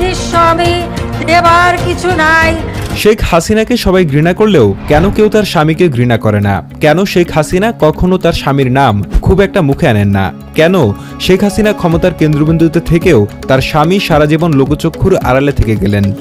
নিঃস্বামী, দেবার কিছু নাই। শেখ হাসিনাকে সবাই ঘৃণা করলেও কেন কেউ তার স্বামীকে ঘৃণা করে না? কেন শেখ হাসিনা কখনো তার স্বামীর নাম খুব একটা মুখে আনেন না? কেন শেখ হাসিনা ক্ষমতার কেন্দ্রবিন্দুতে থেকেও তার স্বামী সারা জীবন লোকচক্ষুর আড়ালে থেকে গেলেন?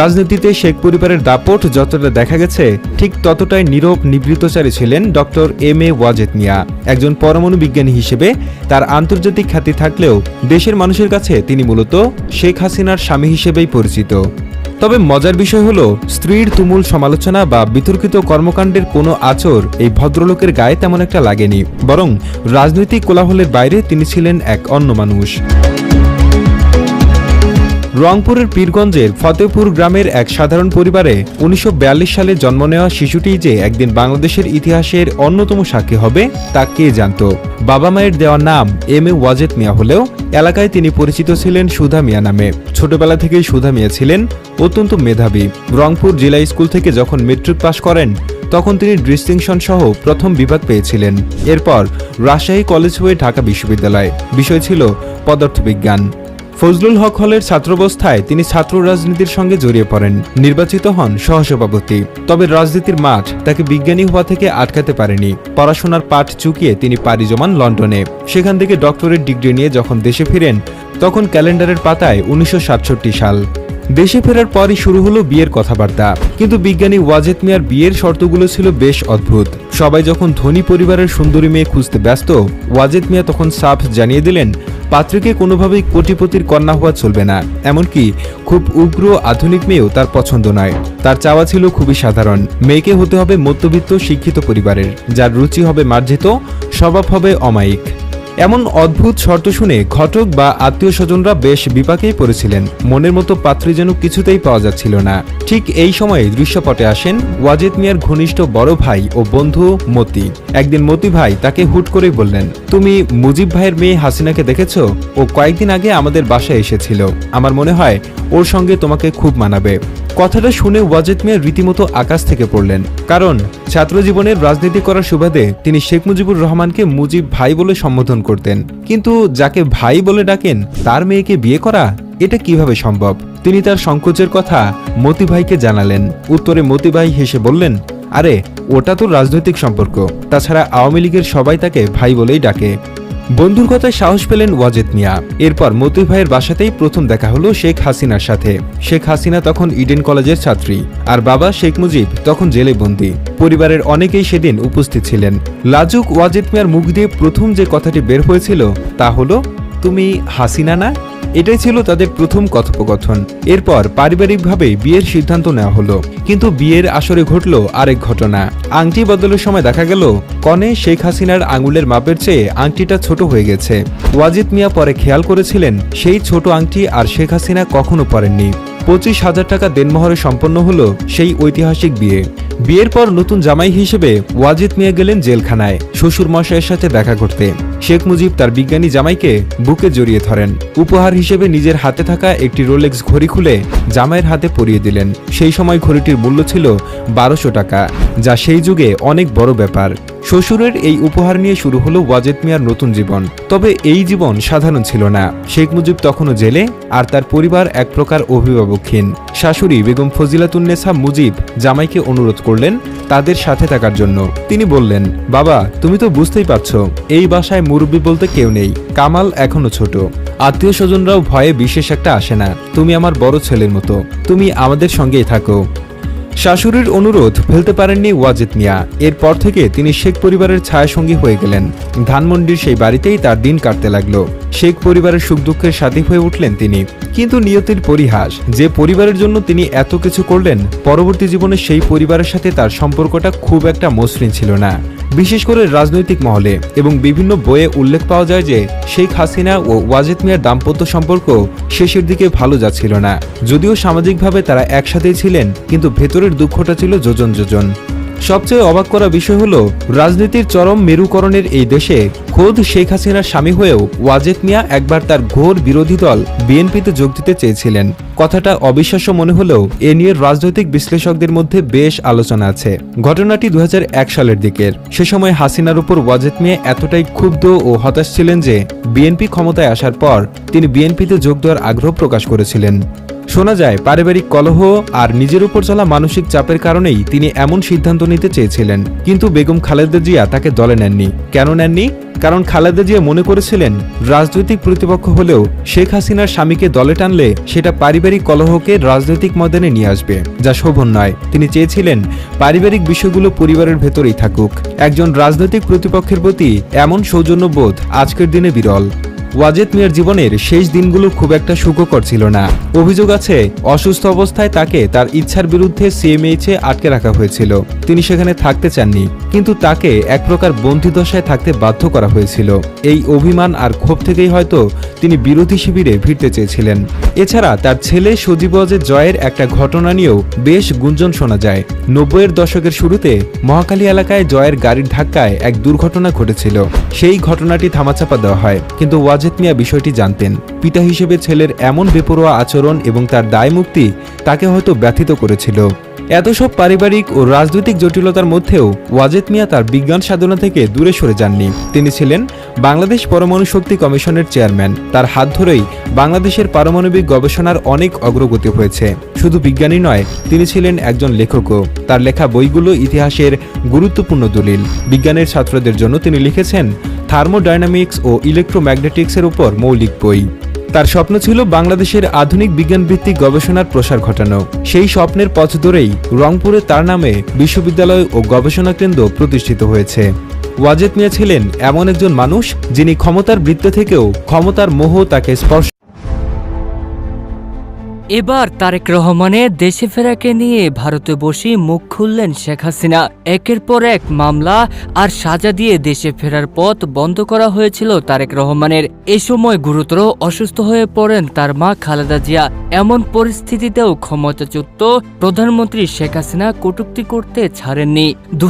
রাজনীতিতে শেখ পরিবারের দাপট যতটা দেখা গেছে, ঠিক ততটাই নীরব নিবৃতচারী ছিলেন doctor M A Wazed Miah. একজন পরমাণু বিজ্ঞানী হিসেবে তার আন্তর্জাতিক খ্যাতি থাকলেও দেশের মানুষের কাছে তিনি মূলত শেখ হাসিনার স্বামী হিসেবেই পরিচিত। তবে মজার বিষয় হলো, স্ত্রীর তুমুল সমালোচনা বা বিতর্কিত কর্মকাণ্ডের কোনো আচর এই ভদ্রলোকের গায়ে তেমন একটা লাগেনি। বরং রাজনৈতিক কোলাহলের বাইরে তিনি ছিলেন এক অন্য মানুষ। রংপুরের পীরগঞ্জের ফতেপুর গ্রামের এক সাধারণ পরিবারে উনিশশো বিয়াল্লিশ সালে জন্ম নেওয়া শিশুটি যে একদিন বাংলাদেশের ইতিহাসের অন্যতম সাক্ষী হবে, তা কে জানত? বাবা মায়ের দেওয়া নাম এম এ ওয়াজেদ মিয়া হলেও এলাকায় তিনি পরিচিত ছিলেন সুধা মিয়া নামে। ছোটবেলা থেকেই সুধা মিয়া ছিলেন অত্যন্ত মেধাবী। রংপুর জেলা স্কুল থেকে যখন মেট্রিক পাশ করেন, তখন তিনি ডিস্টিংশন সহ প্রথম বিভাগ পেয়েছিলেন। এরপর রাজশাহী কলেজ হয়ে ঢাকা বিশ্ববিদ্যালয়। বিষয় ছিল পদার্থবিজ্ঞান। ফজলুল হক হলের ছাত্রাবস্থায় তিনি ছাত্র রাজনীতির সঙ্গে জড়িয়ে পড়েন। নির্বাচিত হন সহসভাপতি। তবে রাজনীতির মাঠ তাকে বিজ্ঞানী হওয়া থেকে আটকাতে পারেনি। পড়াশোনার পাঠ চুকিয়ে তিনি পাড়ি জমান লন্ডনে। সেখান থেকে ডক্টরেট ডিগ্রি নিয়ে যখন দেশে ফিরেন, তখন ক্যালেন্ডারের পাতায় উনিশশো সাতষট্টি সাল। দেশে ফেরার পরই শুরু হলো বিয়ের কথাবার্তা। কিন্তু বিজ্ঞানী ওয়াজেদ মিয়ার বিয়ের শর্তগুলো ছিল বেশ অদ্ভুত। সবাই যখন ধনী পরিবারের সুন্দরী মেয়ে খুঁজতে ব্যস্ত, ওয়াজেদ মিয়া তখন সাফ জানিয়ে দিলেন পাত্রীকে কোনোভাবেই কোটিপতির কন্যা হওয়া চলবে না। এমনকি খুব উগ্র আধুনিক মেয়েও তার পছন্দ নয়। তার চাওয়া ছিল খুবই সাধারণ। মেয়েকে হতে হবে মধ্যবিত্ত, শিক্ষিত পরিবারের। যার রুচি হবে মার্জিত, স্বভাব হবে অমায়িক। এমন অদ্ভুত শর্ত শুনে ঘটক বা আত্মীয় স্বজনরা বেশ বিপাকেই পড়েছিলেন। মনের মতো পাত্রী যেন কিছুতেই পাওয়া যাচ্ছিল না। ঠিক এই সময়ে দৃশ্যপটে আসেন ওয়াজেদ মিয়ার ঘনিষ্ঠ বড় ভাই ও বন্ধু মতি। একদিন মতি ভাই তাকে হুট করে বললেন, তুমি মুজিব ভাইয়ের মেয়ে হাসিনাকে দেখেছ? ও কয়েকদিন আগে আমাদের বাসায় এসেছিল। আমার মনে হয় ওর সঙ্গে তোমাকে খুব মানাবে। কথাটা শুনে ওয়াজেদ মিয়া রীতিমতো আকাশ থেকে পড়লেন। কারণ ছাত্র জীবনের রাজনীতি করার সুবাদে তিনি শেখ মুজিবুর রহমানকে মুজিব ভাই বলে সম্বোধন করতেন। কিন্তু যাকে ভাই বলে ডাকেন, তার মেয়েকে বিয়ে করা, এটা কীভাবে সম্ভব? তিনি তার সংকোচের কথা মতি ভাইকে জানালেন। উত্তরে মতি ভাই হেসে বললেন, আরে, ওটা তো রাজনৈতিক সম্পর্ক। তাছাড়া আওয়ামী লীগের সবাই তাকে ভাই বলেই ডাকে। বন্ধুর কথায় সাহস পেলেন ওয়াজেদ মিয়া। এরপর মতি ভাইয়ের বাসাতেই প্রথম দেখা হলো শেখ হাসিনার সাথে। শেখ হাসিনা তখন ইডেন কলেজের ছাত্রী, আর বাবা শেখ মুজিব তখন জেলে বন্দী। পরিবারের অনেকেই সেদিন উপস্থিত ছিলেন। লাজুক ওয়াজেদ মিয়ার মুখ দিয়ে প্রথম যে কথাটি বের হয়েছিল তা হলো, তুমি হাসিনা না? এটাই ছিল তাদের প্রথম কথোপকথন। এরপর পারিবারিকভাবে বিয়ের সিদ্ধান্ত নেওয়া হলো। কিন্তু বিয়ের আসরে ঘটল আরেক ঘটনা। আংটি বদলের সময় দেখা গেল, কনে শেখ হাসিনার আঙুলের মাপের চেয়ে আংটিটা ছোট হয়ে গেছে। ওয়াজিদ মিয়া পরে খেয়াল করেছিলেন, সেই ছোট আংটি আর শেখ হাসিনা কখনো পরেননি। পঁচিশ হাজার টাকা দেনমহরে সম্পন্ন হলো সেই ঐতিহাসিক বিয়ে। বিয়ের পর নতুন জামাই হিসেবে ওয়াজিদ মিয়া গেলেন জেলখানায় শ্বশুর মশাইয়ের সাথে দেখা করতে। শেখ মুজিব তার বিজ্ঞানী জামাইকে বুকে জড়িয়ে ধরেন। উপহার হিসেবে নিজের হাতে থাকা একটি রোলেক্স ঘড়ি খুলে জামাইয়ের হাতে পরিয়ে দিলেন। সেই সময় ঘড়িটির মূল্য ছিল বারোশো টাকা, যা সেই যুগে অনেক বড় ব্যাপার। শ্বশুরের এই উপহার নিয়ে শুরু হলো ওয়াজেদ মিয়ার নতুন জীবন। তবে এই জীবন সাধারণ ছিল না। শেখ মুজিব তখনও জেলে আর তার পরিবার এক প্রকার অভিভাবকহীন। শাশুড়ি বেগম ফজিলাতুন্নেসা মুজিব জামাইকে অনুরোধ করলেন তাদের সাথে থাকার জন্য। তিনি বললেন, বাবা, তুমি তো বুঝতেই পারছ, এই বাসায় মুরব্বী বলতে কেউ নেই। কামাল এখনও ছোট। আত্মীয় স্বজনরাও ভয়ে বিশেষ একটা আসে না। তুমি আমার বড় ছেলের মতো। তুমি আমাদের সঙ্গেই থাকো। শাশুড়ির অনুরোধ ফেলতে পারেননি ওয়াজেদ মিয়া। এরপর থেকে তিনি শেখ পরিবারের ছায়াসঙ্গী হয়ে গেলেন। ধানমন্ডির সেই বাড়িতেই তার দিন কাটতে লাগল। শেখ পরিবারের সুখ দুঃখের সাথী হয়ে উঠলেন তিনি। কিন্তু নিয়তির পরিহাস, যে পরিবারের জন্য তিনি এত কিছু করলেন, পরবর্তী জীবনে সেই পরিবারের সাথে তার সম্পর্কটা খুব একটা মসৃণ ছিল না। বিশেষ করে রাজনৈতিক মহলে এবং বিভিন্ন বইয়ে উল্লেখ পাওয়া যায় যে শেখ হাসিনা ও ওয়াজেদ মিয়ার দাম্পত্য সম্পর্ক শেষের দিকে ভালো যাচ্ছিল না। যদিও সামাজিকভাবে তারা একসাথেই ছিলেন, কিন্তু ভেতরের দুঃখটা ছিল যোজন যোজন। সবচেয়ে অবাক করা বিষয় হলো, রাজনীতির চরম মেরুকরণের এই দেশে খোদ শেখ হাসিনার স্বামী হয়েও ওয়াজেদ মিয়া একবার তার ঘোর বিরোধী দল বিএনপিতে যোগ দিতে চেয়েছিলেন। কথাটা অবিশ্বাস্য মনে হলেও এ নিয়ে রাজনৈতিক বিশ্লেষকদের মধ্যে বেশ আলোচনা আছে। ঘটনাটি দু হাজার এক সালের দিকের। সে সময় হাসিনার উপর ওয়াজেদ মিয়া এতটাই ক্ষুব্ধ ও হতাশ ছিলেন যে, বিএনপি ক্ষমতায় আসার পর তিনি বিএনপিতে যোগ দেওয়ার আগ্রহ প্রকাশ করেছিলেন। শোনা যায়, পারিবারিক কলহ আর নিজের উপর চলা মানসিক চাপের কারণেই তিনি এমন সিদ্ধান্ত নিতে চেয়েছিলেন। কিন্তু বেগম খালেদা জিয়া তাকে দলে নেননি। কেন নেননি? কারণ খালেদা জিয়া মনে করেছিলেন, রাজনৈতিক প্রতিপক্ষ হলেও শেখ হাসিনার স্বামীকে দলে টানলে সেটা পারিবারিক কলহকে রাজনৈতিক ময়দানে নিয়ে আসবে, যা শোভন নয়। তিনি চেয়েছিলেন, পারিবারিক বিষয়গুলো পরিবারের ভেতরেই থাকুক। একজন রাজনৈতিক প্রতিপক্ষের প্রতি এমন সৌজন্যবোধ আজকের দিনে বিরল। ওয়াজেদ মিয়ার জীবনের শেষ দিনগুলো খুব একটা সুখকর ছিল না। অভিযোগ আছে, অসুস্থ অবস্থায় তাকে তার ইচ্ছার বিরুদ্ধে সিএমএইচে আটকে রাখা হয়েছিল। তিনি সেখানে থাকতে চাননি, কিন্তু তাকে এক প্রকার বন্দিদশায় থাকতে বাধ্য করা হয়েছিল। এই অভিমান আর ক্ষোভ থেকেই হয়তো তিনি বিরোধী শিবিরে ভিড়তে চেয়েছিলেন। এছাড়া তার ছেলে সজীব ওয়াজেদ জয়ের একটা ঘটনা নিয়েও বেশ গুঞ্জন শোনা যায়। নব্বইয়ের দশকের শুরুতে মহাকালী এলাকায় জয়ের গাড়ির ধাক্কায় এক দুর্ঘটনা ঘটেছিল। সেই ঘটনাটি থামাচাপা দেওয়া হয়, কিন্তু ওয়াজেদ মিয়া বিষয়টি জানতেন। পিতা হিসেবে ছেলের এমন বেপরোয়া আচরণ এবং তার দায় মুক্তি তাকে হয়তো ব্যথিত করেছিল। এত সব পারিবারিক ও রাজনৈতিক জটিলতার মধ্যেও ওয়াজেদ মিয়া তার বিজ্ঞান সাধনা থেকে দূরে সরে যাননি। তিনি ছিলেন বাংলাদেশ পরমাণু শক্তি কমিশনের চেয়ারম্যান। তার হাত ধরেই বাংলাদেশের পারমাণবিক গবেষণার অনেক অগ্রগতি হয়েছে। শুধু বিজ্ঞানী নয়, তিনি ছিলেন একজন লেখকও। তার লেখা বইগুলো ইতিহাসের গুরুত্বপূর্ণ দলিল। বিজ্ঞানের ছাত্রদের জন্য তিনি লিখেছেন থার্মোডাইনামিক্স ও ইলেকট্রোম্যাগনেটিক্সের উপর মৌলিক বই। তার স্বপ্ন ছিল বাংলাদেশের আধুনিক বিজ্ঞানভিত্তিক গবেষণার প্রসার ঘটানো। সেই স্বপ্নের পথ ধরেই রংপুরে তার নামে বিশ্ববিদ্যালয় ও গবেষণা কেন্দ্র প্রতিষ্ঠিত হয়েছে। ওয়াজেদ মিয়া ছিলেন এমন একজন মানুষ যিনি ক্ষমতার বৃত্ত থেকেও ক্ষমতার মোহ তাকে স্পর্শ এবার তারেক রহমানের দেশে ফেরাকে নিয়ে ভারতে বসে মুখ খুললেন শেখ হাসিনা। একের পর এক মামলা আর সাজা দিয়ে দেশে ফেরার পথ বন্ধ করা হয়েছিল তারেক রহমানের। এ সময় গুরুতর অসুস্থ হয়ে পড়েন তার মা খালেদা জিয়া। এমন পরিস্থিতিতেও ক্ষমতাচ্যুত প্রধানমন্ত্রী শেখ হাসিনা কটূক্তি করতে ছাড়েননি। দু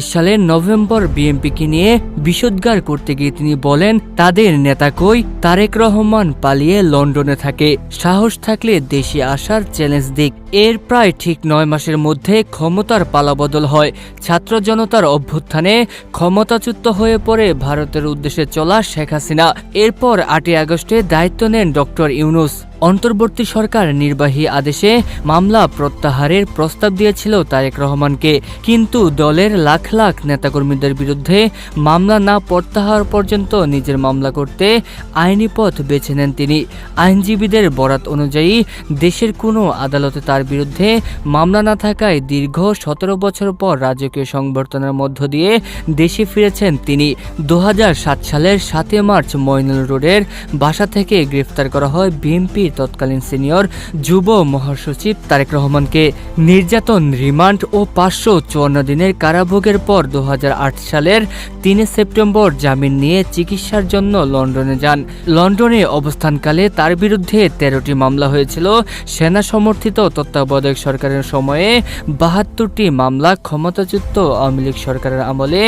সালের নভেম্বর বিএনপিকে নিয়ে বিষোদ্গার করতে গিয়ে তিনি বলেন, তাদের নেতা কই তারেক রহমান পালিয়ে লন্ডনে থাকে। সাহস থাকলে দেশে আসার চ্যালেঞ্জ দিক। এর প্রায় ঠিক নয় মাসের মধ্যে ক্ষমতার পালাবদল হয়। ছাত্র জনতার অভ্যুত্থানে ক্ষমতাচ্যুত হয়ে পড়ে ভারতের উদ্দেশ্যে চলা শেখ হাসিনা। এরপর আটই আগস্টে দায়িত্ব নেন ডক্টর ইউনুস। অন্তর্বর্তী সরকার নির্বাহী আদেশে মামলা প্রত্যাহারের প্রস্তাব দিয়েছিল তারেক রহমানকে। কিন্তু দলের লাখ লাখ নেতাকর্মীদের বিরুদ্ধে মামলা না প্রত্যাহার পর্যন্ত নিজের মামলা করতে আইনি পথ বেছে নেন তিনি। আইনজীবীদের বরাত অনুযায়ী দেশের কোনো আদালতে তার বিরুদ্ধে মামলা না থাকায় দীর্ঘ সতেরো বছর পর রাজকীয় সংবর্ধনার মধ্য দিয়ে দেশে ফিরেছেন তিনি। দু হাজার সাত সালের সাতই মার্চ মইনুল রোডের বাসা থেকে গ্রেফতার করা হয় বিএনপি তৎকালীন সিনিয়র যুব মহাসচিব তারেক রহমানকে নির্যাতন, রিমান্ড ও পাঁচশো চুয়ান্ন দিনের কারাভোগের পর দু সালের তিনে সেপ্টেম্বর জামিন নিয়ে চিকিৎসার জন্য লন্ডনে যান। লন্ডনে অবস্থানকালে তার বিরুদ্ধে তেরোটি মামলা হয়েছিল। সেনা সমর্থিত তত্ত্বাবধায়ক সরকারের সময়ে বাহাত্তরটি মামলা, ক্ষমতাচ্যুত আওয়ামী লীগ সরকারের আমলে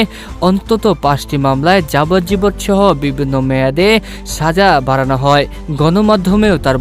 অন্তত পাঁচটি মামলায় যাবজ্জীবন সহ বিভিন্ন মেয়াদে সাজা বাড়ানো হয়। গণমাধ্যমেও তার